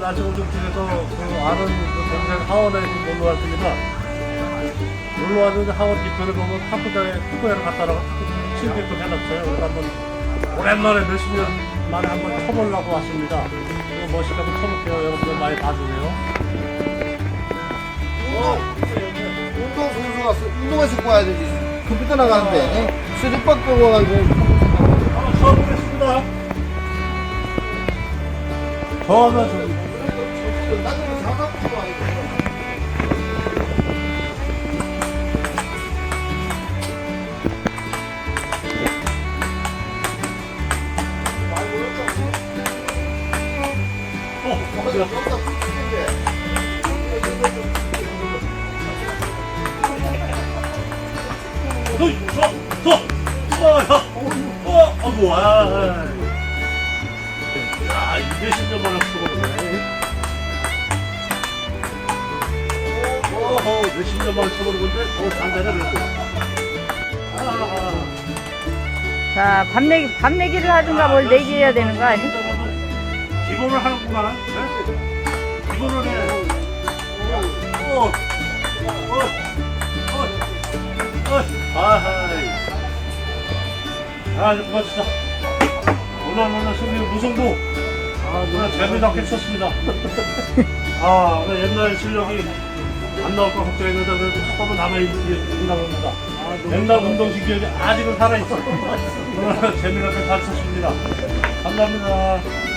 날씨 오줌 중에서 그 아는 그 동생 하원에 좀 놀러 왔습니다. 놀러 왔는데 하원 뒤편에 보면 탁구장에 탁구회를 갔다라고 탁구 칠기도 해놨어요. 그래서 한번 오랜만에 몇십 년 만에 한번 쳐보려고 왔습니다. 이거 멋있게 한번 쳐볼게요. 여러분들 많이 봐주세요. 운동 선수가 수- 운동화 신고 와야 되지. 컴퓨터 나가는데 수리박 끌고 와가지고 한번 쳐보겠습니다. 저하면 좀 어, 여기다 붙이는데. 너, 저, 저, 어, 야, 어, 어, 뭐 어허, 몇십 년 만에 쳐보는 건데, 어, 단단해, 그래도. 아, 자, 밥 내기, 밥 내기를 하든가 뭘 내기 해야 되는 거 아니야? 기본을 하는구만. 네? 기본을 해. 어, 어, 어, 어, 아하이. 아, 그만 치자. 오늘, 오늘 승리 무승부. 아, 오늘 재미나게 쳤습니다. 아, 오늘 옛날 실력이 안 나올 거 걱정했는데, 그래도 조금은 남아있나 봅니다. 옛날 운동신 기억이 아직은 살아있어. 오늘 재미나게 잘 쳤습니다. 감사합니다.